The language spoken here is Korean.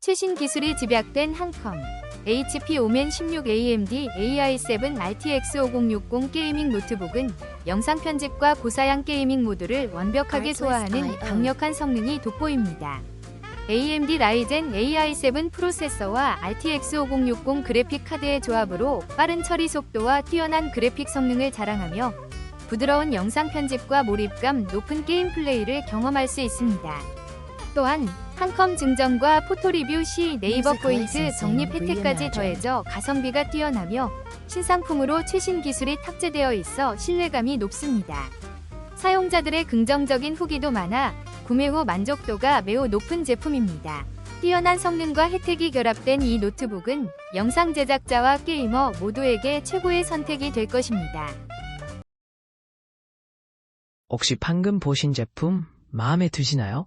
최신 기술이 집약된 한컴 HP 오멘 16 AMD AI7 RTX 5060 게이밍 노트북은 영상 편집과 고사양 게이밍 모드를 완벽하게 소화하는 강력한 성능이 돋보입니다. AMD 라이젠 AI7 프로세서와 RTX 5060 그래픽 카드의 조합으로 빠른 처리 속도와 뛰어난 그래픽 성능을 자랑하며 부드러운 영상 편집과 몰입감 높은 게임 플레이를 경험할 수 있습니다. 또한 한컴 증정과 포토 리뷰 시 네이버 포인트 적립 혜택까지. 더해져 가성비가 뛰어나며 신상품으로 최신 기술이 탑재되어 있어 신뢰감이 높습니다. 사용자들의 긍정적인 후기도 많아 구매 후 만족도가 매우 높은 제품입니다. 뛰어난 성능과 혜택이 결합된 이 노트북은 영상 제작자와 게이머 모두에게 최고의 선택이 될 것입니다. 혹시 방금 보신 제품 마음에 드시나요?